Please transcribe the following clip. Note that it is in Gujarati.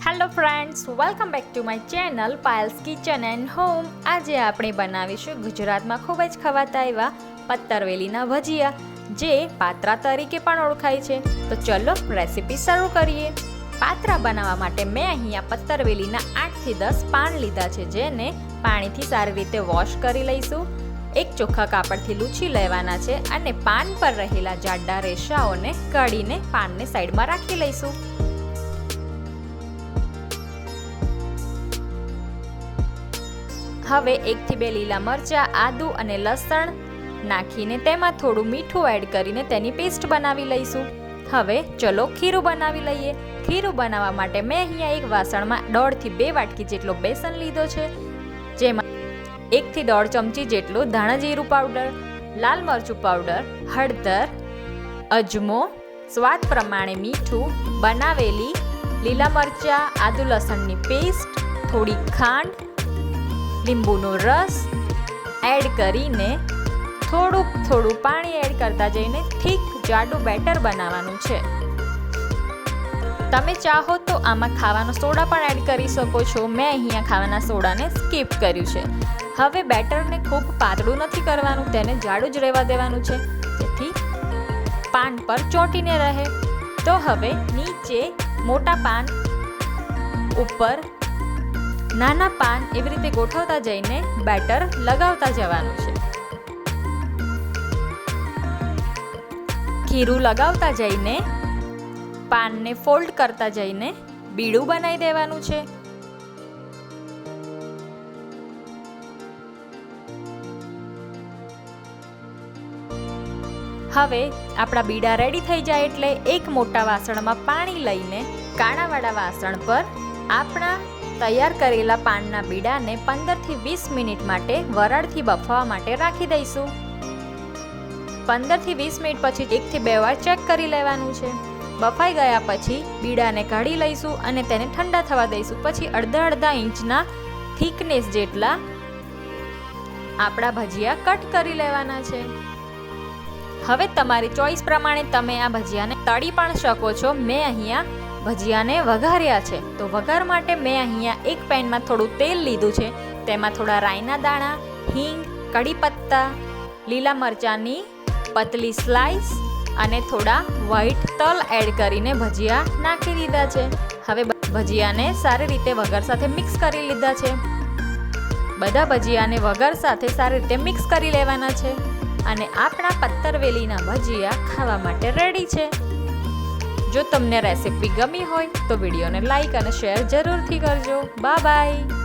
Hello friends welcome back to my channel Payal's kitchen and home આજે આપણે બનાવીશું ગુજરાતમાં ખૂબ જ ખવાતા એવા પત્તરવેલીના ભજીયા, જે પાત્રા તરીકે પણ ઓળખાય છે. તો ચલો રેસીપી શરૂ કરીએ. પાત્રા બનાવવા માટે મેં અહીંયા પત્તરવેલીના આઠથી દસ પાન લીધા છે, જેને પાણીથી સારી રીતે વોશ કરી લઈશું. એક ચોખ્ખા કાપડથી લૂછી લેવાના છે અને પાન પર રહેલા જાડા રેશાઓને કાઢીને પાનને સાઈડમાં રાખી લઈશું. હવે એકથી બે લીલા મરચાં, આદુ અને લસણ નાખીને તેમાં થોડું મીઠું એડ કરીને તેની પેસ્ટ બનાવી લઈશું. હવે ચલો ખીરું બનાવી લઈએ. ખીરું બનાવવા માટે મેં અહીંયા એક વાસણમાં દોઢથી બે વાટકી જેટલો બેસન લીધો છે, જેમાં એકથી દોઢ ચમચી જેટલું ધાણા જીરું પાવડર લાલ મરચું પાવડર હળદર, અજમો, સ્વાદ પ્રમાણે મીઠું, બનાવેલી લીલા મરચાં, આદુ લસણની પેસ્ટ થોડી ખાંડ લીંબુનો રસ એડ કરીને થોડુંક, થોડું પાણી એડ કરતા જઈને ઠીક જાડું બેટર બનાવવાનું છે. તમે ચાહો તો આમાં ખાવાનો સોડા પણ એડ કરી શકો છો. મેં અહીંયા ખાવાના સોડાને સ્કીપ કર્યું છે. હવે બેટરને ખૂબ પાતળું નથી કરવાનું, તેને જાડું જ રહેવા દેવાનું છે. જેથી પાન પર ચોંટીને રહે. તો હવે નીચે મોટા પાન ઉપર નાના પાન એવી રીતે ગોઠવતા જઈને બેટર લગાવતા જવાનું છે. ખીરું લગાવતા જઈને પાનને ફોલ્ડ કરતા જઈને બીડું બનાવી દેવાનું છે. હવે આપણા બીડા રેડી થઈ જાય એટલે એક મોટા વાસણમાં પાણી લઈને કાણાવાળા વાસણ પર આપણા તૈયાર કરેલા પાનના બીડાને પંદરથી વીસ મિનિટ માટે વરાળથી બફવા માટે રાખી દઈશું. પંદરથી વીસ મિનિટ પછી એકથી બે વાર ચેક કરી લેવાનું છે. બફાઈ ગયા પછી બીડાને કાઢી લઈશું અને તેને ઠંડા થવા દઈશું. પછી અડધા અડધા ઇંચના થિકનેસ જેટલા આપણા ભજીયા કટ કરી લેવાના છે. હવે તમારી ચોઈસ પ્રમાણે તમે આ ભજીયાને તળી પણ શકો છો. મેં અહીંયા ભજીયાને વઘાર્યા છે. તો વઘાર માટે મેં અહીંયા એક પેનમાં થોડું તેલ લીધું છે. તેમાં થોડા રાઈના દાણા, હિંગ કડી પત્તા, લીલા મરચાંની પતલી સ્લાઈસ અને થોડા વ્હાઈટ તલ એડ કરીને ભજીયા નાખી દીધા છે. હવે ભજીયાને સારી રીતે વઘાર સાથે મિક્સ કરી લીધા છે. બધા ભજીયાને વઘાર સાથે સારી રીતે મિક્સ કરી લેવાના છે. અને આપણા પત્તરવેલીના ભજીયા ખાવા માટે રેડી છે. જો તમને રેસિપી ગમી હોય તો વિડીયોને લાઇક અને શેર જરૂરથી કરજો. બા બાય